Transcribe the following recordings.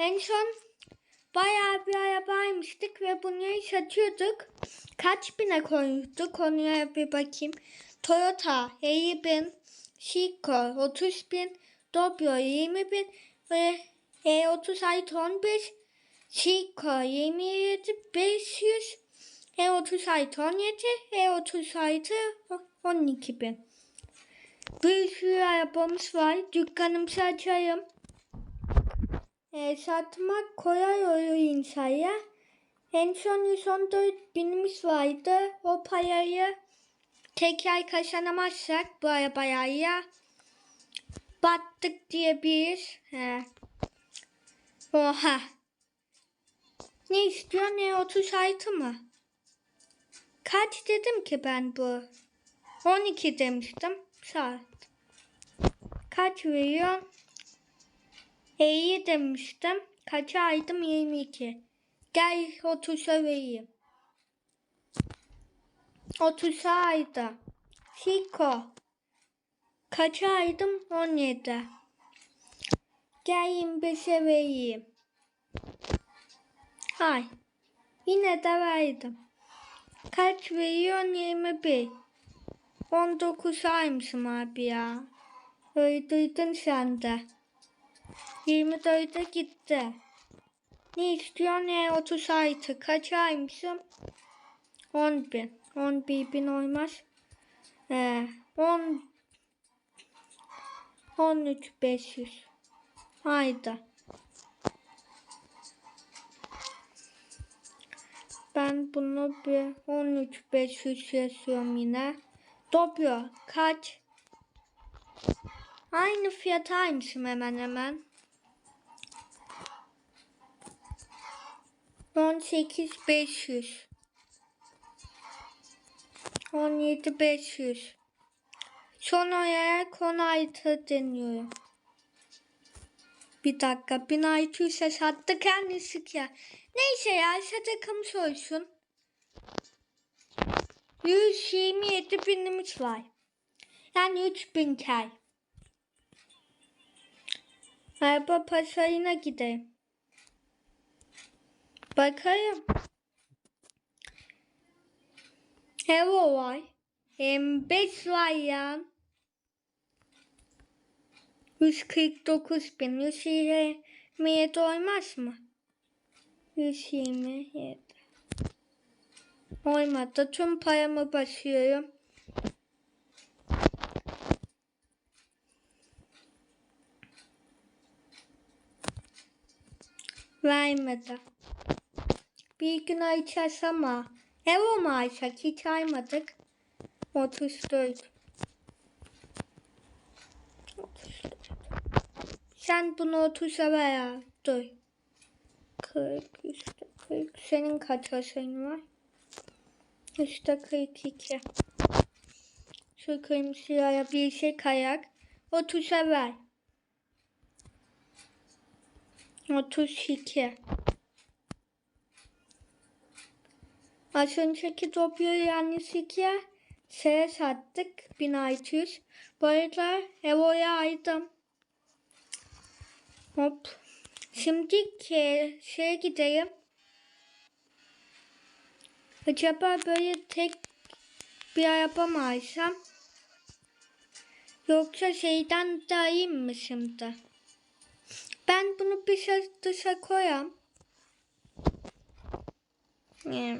En son bayağı bir araba almıştık ve bunu satıyorduk. Kaç bine koyduk onu bir bakayım. Toyota 50 bin, Chico 30 bin, Doblo 20 bin ve E30 Ait 15, Chico 27 500, E30 Ait 17, E30 Ait 12 bin. Bir sürü arabamız var. Dükkanımızı açayım. E, satmak kolay oluyor insana. En son 114 binimiz vardı. O parayı tekrar kazanamazsak bu arabaya ya battık diyebiliriz. He. Oha. Ne istiyor ne 36 mı? Kaç dedim ki ben bu? 12 demiştim. Saat. Kaç veriyor? 50 demiştim. Kaça aydım? 22. Gel 30'a vereyim. 30'a ayda. Chico. Kaça aydım? 17. Gel 25'e vereyim. Hay. Yine de verdim. Kaç veriyor? 21. 19 aymışım abi ya. Öyle duydun sen de. 24'e gitti. Ne istiyor ne 30 aytı. Kaç aymışım? 10 bin. 11 bin olmaz. Ee, 10 13 500. Hayda. Ben bunu bir 13 500 yazıyorum yine. Dobro kaç? Aynı fiyata almışım hemen hemen. 18 500 17 500 Son olarak 16 deniyorum. Bir dakika 1600'e sattı kendisi ya. Neyse ya sadakımız olsun. 127 binimiz var. Yani 3000 kay. Araba pazarına gidelim. Bakayım. Hello var. Hem 5 var ya. 149 bin. 127 olmaz mı? 127. Olmadı. Tüm paramı basıyorum. Vermedi. Bir gün açacağız ama ev mu açacak? Hiç aymadık. 34. 34. Sen bunu 30'a ver. Dur. 40, işte 40. Senin kaç sayın var? İşte 42. Şu kırmızıya bir şey kayak. 30'a ver. 32. Az önceki Doblo'yu yanlışlıkla şeye sattık 1600. Bu arada Evo'ya aydım. Hop. Şimdi ki şeye gideyim. Acaba böyle tek bir araba mı alsam? Yoksa şeyden daha iyi mi şimdi? Ben bunu bir şey dışa koyam. Yeah.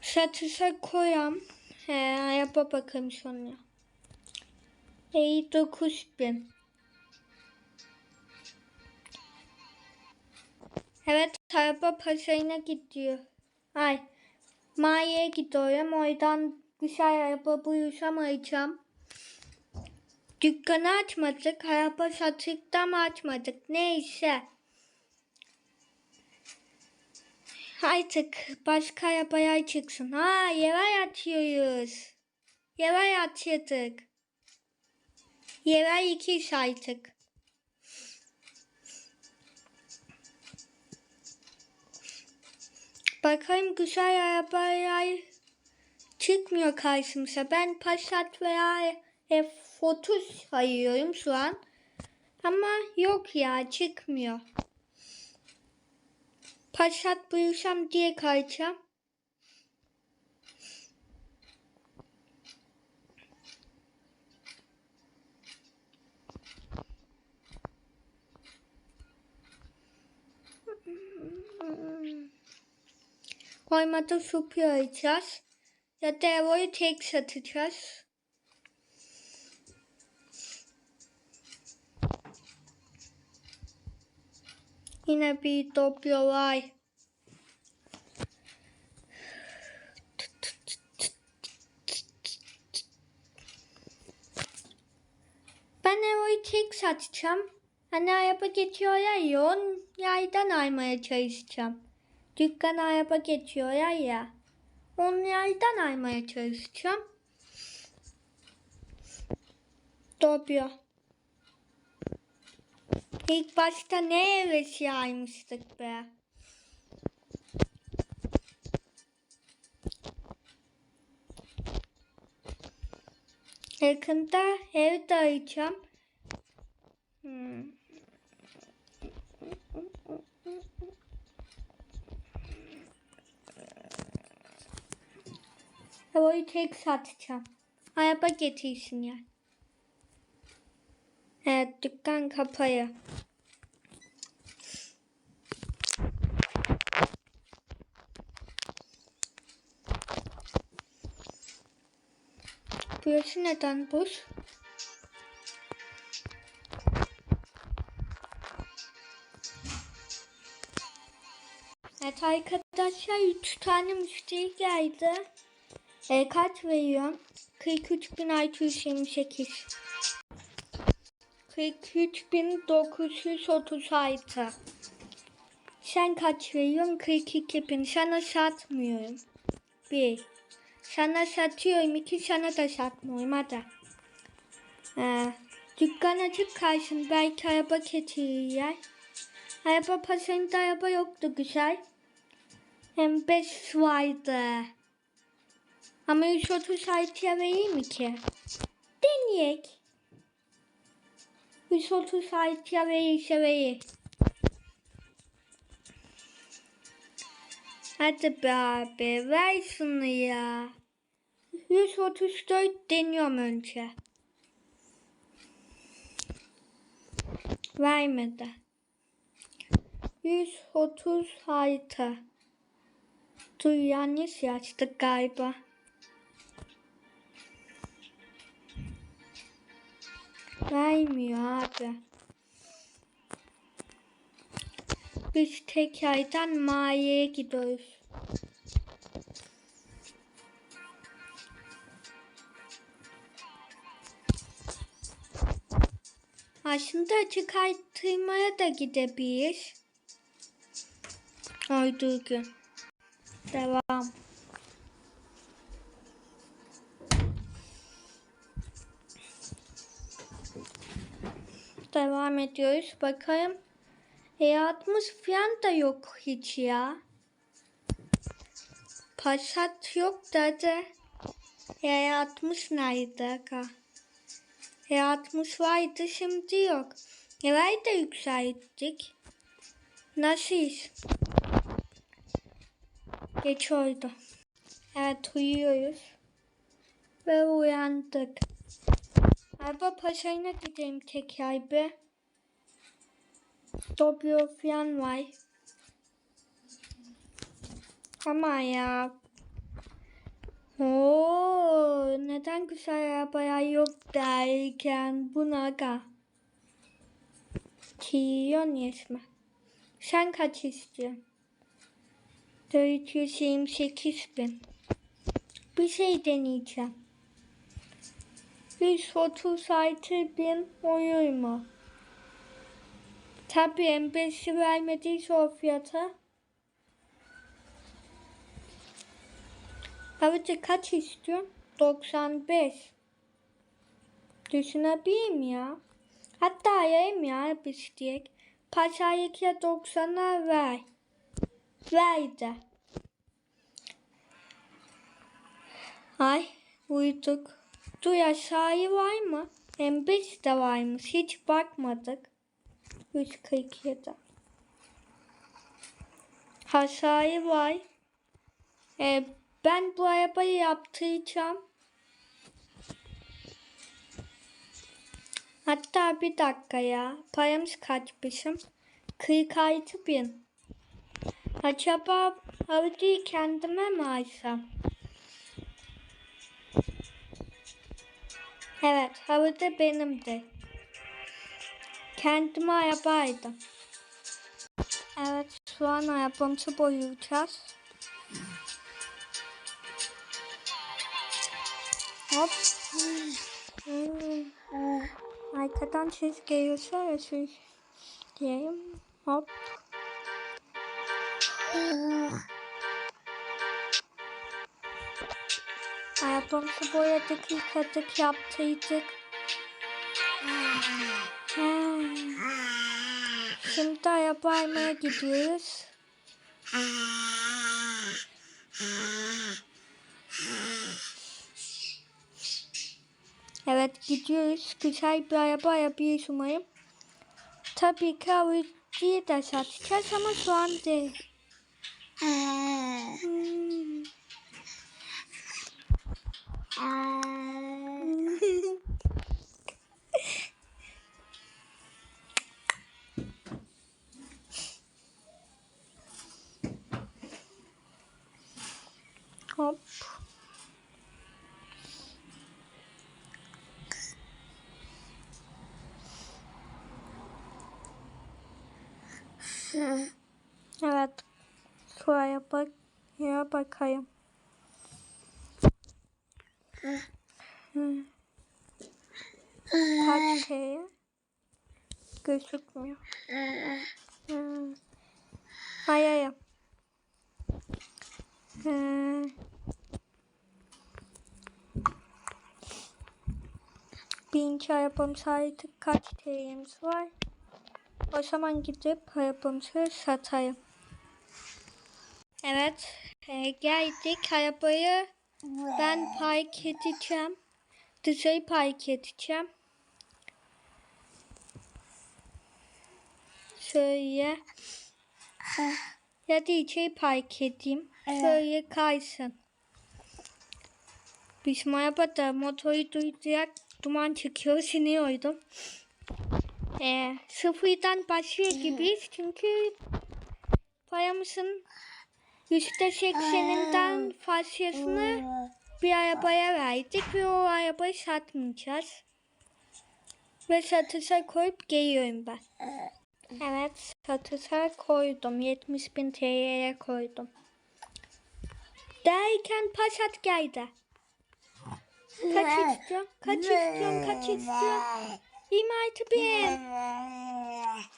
Satışa koyam. He, yapa bakayım sonra. İyi 9000. Evet, araba pazarına gidiyor. Ay, Mağazaya gidiyorum. Oradan güzel araba bulursam alacağım. Dükkanı açmadık. Araba satışta mı açmadık? Neyse. Artık başka arabaya çıksın. Ha yere atıyoruz. Yere atıyorduk. Yere iki artık. Bakayım güzel arabalar çıkmıyor karşımıza. Ben Passat veya F30 sayıyorum şu an. Ama yok ya çıkmıyor. Passat bulursam diye kaçacağım. Koymada supu arayacağız. Ya da Evo'yu tek satacağız. Yine bir dopyo var. Ben Evo'yu tek satacağım. Hani araba geçiyorlar ya, onun yaydan almaya çalışacağım. Dükkan araba geçiyorlar ya. Onun yaydan almaya çalışacağım. Dobyo. İlk başta ne hevesi almıştık be. Yakında ev de arayacağım. Hmm. Havayı tek satacağım. Araba getirsin ya. Evet dükkan kapayı. Burası neden boş? Evet arkadaşlar 3 tane müşteri geldi. E, kaç veriyorum? 43.628 43.936 Sen kaç veriyorsun? 42.000 Sana satmıyorum. 1 Sana satıyorum. 2 sana da satmıyorum. Hadi. Ee, dükkan açık kalsın. Belki araba getirir yer. Araba pasında araba yoktu güzel. Hem 5 vardı. Ama 130 artıya vereyim mi ki? Deneyek. 130 artıya verirse verir. Hadi be abi ver şunu ya. 134 deniyorum önce. Vermedi. 136. Dur yanlış yazdık galiba. Vermiyor abi. Biz tekrardan mağaraya gidiyoruz. Aslında çıkartmaya da gidebiliriz. Olduğu gün. Devam. Devam ediyoruz. Bakalım. E60 falan da yok hiç ya. Passat yok dedi. E60 nerede? Aga? E60 vardı şimdi yok. Evvel de yükselttik. Nasılız? Geç oldu. Evet uyuyoruz. Ve uyandık. Araba paşayına gidelim tekrar bir. Doblo falan var. Ama ya. Oo, neden güzel arabaya yok derken bu naga. Kiyon yesme. Sen kaç istiyorsun? 428 bin. Bir şey deneyeceğim. 136 bin olur mu? Tabii M5'i vermediyse o fiyata. Ayrıca kaç istiyorsun? 95. Düşünebileyim ya. Hatta arayayım ya diye. Pazar 2'ye 90'a ver. Ver de. Ay uyuduk. Dur aşağıya var mı? Hem biz de varmış. Hiç bakmadık. 147. Aşağıya var. Ee, ben bu arabayı yaptıracağım. Hatta bir dakika ya. Paramız kaç bizim? 46 bin. Acaba Audi'yi kendime mi alsam? Evet, Audi benimdi. Kendime arabaydım. Evet, şu an arabamızı boyayacağız. Hop. Arkadan ses geliyorsa özür diyeyim. Hop. Arabamızı boyadık, yıkadık, yaptıydık. Hmm. Şimdi araba almaya gidiyoruz. Evet gidiyoruz. Güzel bir araba arabiyız umarım. Tabii ki Audi'yi de satacağız ama şu an değil. Hmm. Hop. Evet. Şuraya bak. Ya bakayım. Kaç şey? Gözükmüyor. Hı. Hayır. Hı. Birinci arabamız artık kaç TL'miz var? O zaman gidip arabamızı satayım. Evet, e, geldik. Arabayı ben park edeceğim. Dışarı park edeceğim. Şöyle. Ya da içeri park edeyim. Şöyle kaysın. Bizim arabada motoru duyacak duman çıkıyor. Siniyordum. Ee, sıfırdan başlıyor gibiyiz. Çünkü paramızın yüzde sekseninden fazlasını bir arabaya verdik ve o arabayı satmayacağız. Ve satışa koyup geliyorum ben. Evet satışa koydum. 70 bin TL'ye koydum. Derken Passat geldi. Kaç istiyorsun? Kaç istiyorsun? Kaç istiyorsun? 26 bin.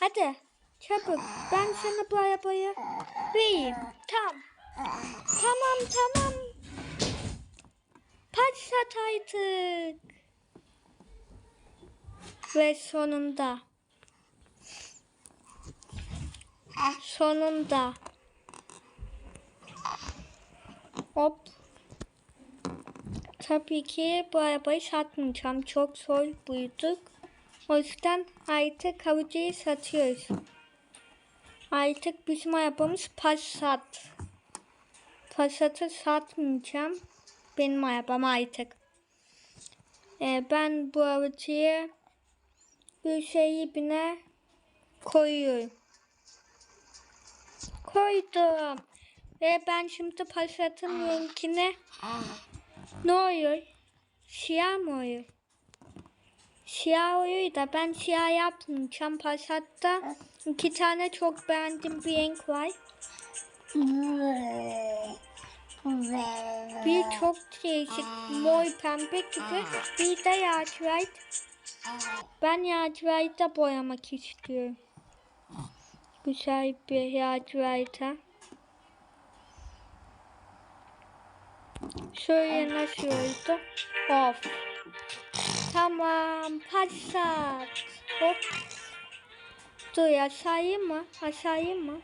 Hadi çabuk. Ben sana bu arabayı vereyim. Tamam. Tamam tamam. Artık. Ve sonunda. Sonunda. Hop. Tabii ki bu arabayı satmayacağım. Çok zor buyduk. O yüzden artık Audi'yi satıyoruz. Artık bizim arabamız Passat. Passat'ı satmayacağım. Benim arabam artık. Ee, ben bu Audi'ye bir şeyi bine koyuyorum. Koydum. Ve ben şimdi Passat'ın renkine ne oluyor? Siyah mı oluyor? Siyah oluyor da ben siyah yapmayacağım. Passat'ta iki tane çok beğendiğim bir renk var. Bir çok değişik mor pembe gibi. Bir de lacivert. Ben lacivert'e boyamak istiyorum. Güzel bir lacivert'e. Şöyle nasıl oldu? Of. Tamam. Passat. Hop. Dur aşağıya mı? Aşağıya mı?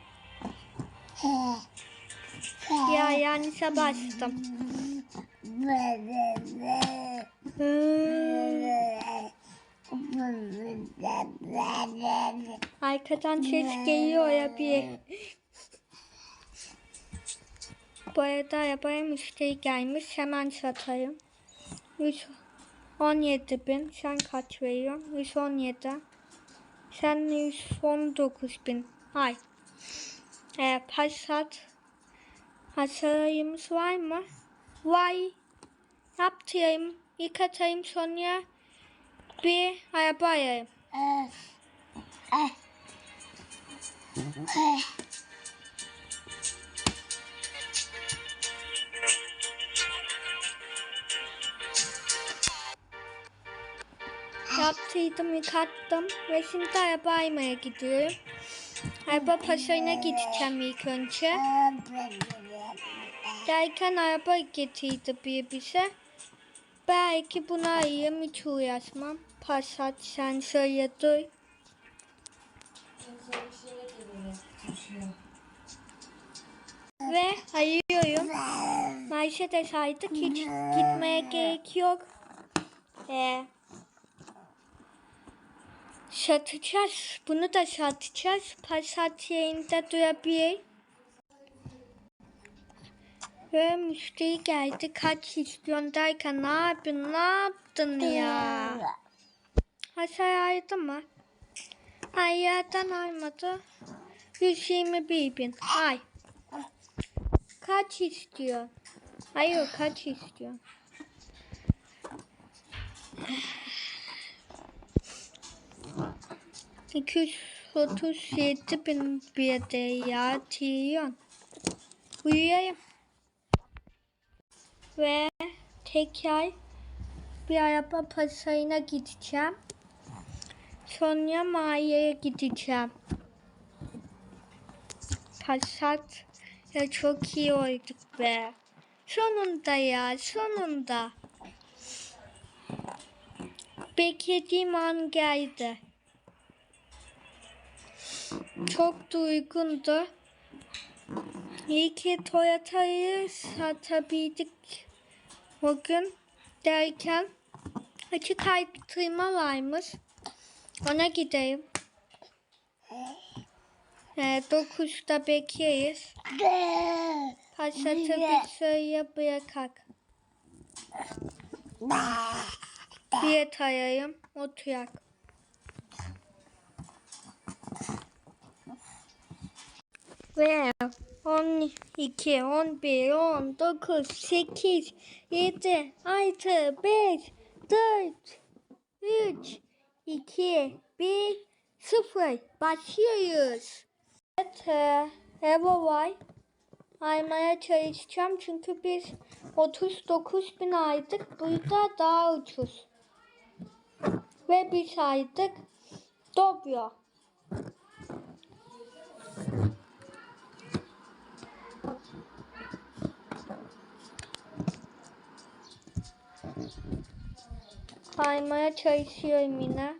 Ya yanlışa bastım. Arkadan ses geliyor ya bir. Bu arada arabaya müşteri gelmiş. Hemen satayım. 117 bin. Sen kaç veriyorsun? 117. Sen 119 bin. Hay. Ee, Passat. Hasarımız var mı? Vay. Yaptırayım. Yıkatayım sonra bir araba arayayım. Yaptıydım, yıkattım ve şimdi araba aymaya gidiyorum. Araba pasayına gideceğim ilk önce. Derken araba getirdi bir bize. Belki buna ayırım hiç uğraşmam. Passat sen söyle duy. Ve ayıyorum. Mercedes artık hiç gitmeye gerek yok. Ee, satacağız. Bunu da satacağız. Passat yerinde durabilir. Ve müşteri geldi. Kaç istiyorsun derken ne yapıyorsun? Ne yaptın ya? Hasar aydı mı? Ay yerden aymadı. 121 bin. Ay. Kaç istiyor? Hayır kaç istiyor? İki yüz otuz yedi bin bir de ya trilyon. Uyuyayım. Ve tekrar bir araba pasayına gideceğim. Sonra mağaraya gideceğim. Passat ya çok iyi olduk be. Sonunda ya sonunda. Beklediğim an geldi. Çok da uygundu. İyi ki Toyota'yı satabildik bugün derken açık artırma varmış. Ona gideyim. Ee, 9'da bekleriz. Passat'ı bir sıraya bırakak. Bir tayayım, oturak. Ve 12, 11, 10, 9, 8, 7, 6, 5, 4, 3, 2, 1, 0. Başlıyoruz. Evet, e, Evo var. Aymaya çalışacağım çünkü biz 39 bin aydık. Burada daha ucuz. Ve biz aydık Dobyo. Aymaya çalışıyorum yine.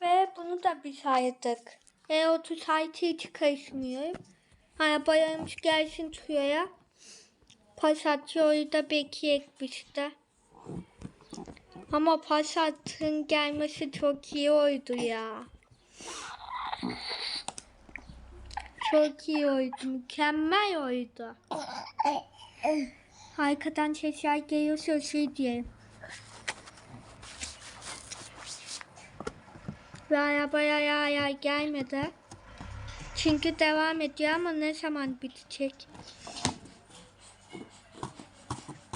Ve bunu da biz ayırdık. E36 hiç karışmıyorum. Arabaymış gelsin şuraya. Passatçı orada bekleyecekmişti. Ama Passat'ın gelmesi çok iyi oldu ya. Çok iyi oldu. Mükemmel oldu. Arkadan sesler geliyorsa şey diyelim. Ve arabaya yer yer gelmedi. Çünkü devam ediyor ama ne zaman bitecek?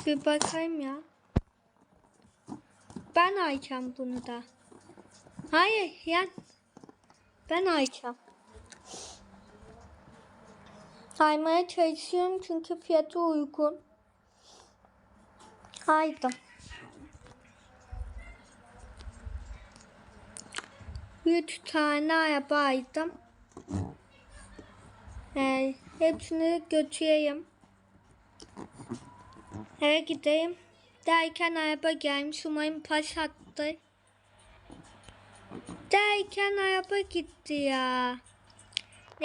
Bir bakayım ya. Ben açacağım bunu da. Hayır ya. Ben açacağım. Saymaya çalışıyorum çünkü fiyatı uygun. Haydi. Üç tane araba aldım. Ee, hepsini götüreyim. Eve gideyim. Derken araba gelmiş. Umarım pas attı. Derken araba gitti ya.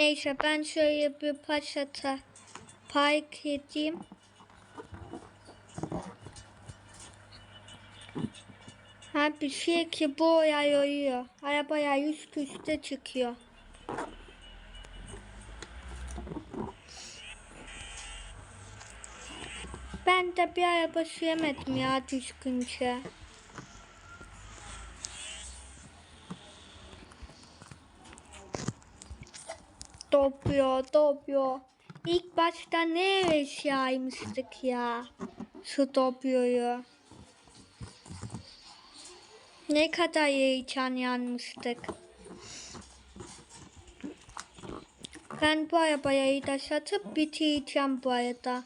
Neyse ben şöyle bir paşata park edeyim. Ha bir şey ki bu olay oluyor. Arabaya üst üste çıkıyor. Ben de bir araba süremedim ya düzgünce. Topluyor, topluyor. İlk başta ne eşyaymıştık ya? Şu topluyor. Ne kadar heyecan yanmıştık. Ben bu arabayı da satıp bitireceğim bu arada.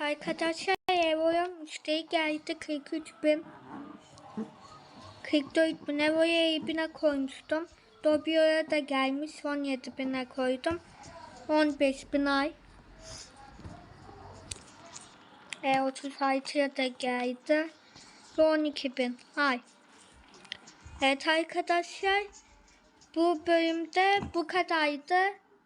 Arkadaşlar Evo'ya müşteri geldi 43 bin. 44 bin Evo'ya 2 bine koymuştum. Dobio'ya da gelmiş 17 bine koydum. 15 bin ay. E 36'ya da geldi. Ve 12 bin ay. Evet arkadaşlar bu bölümde bu kadardı.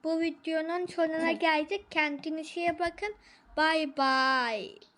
Bu videonun sonuna geldik. Kendinize iyi bakın. Bye bye.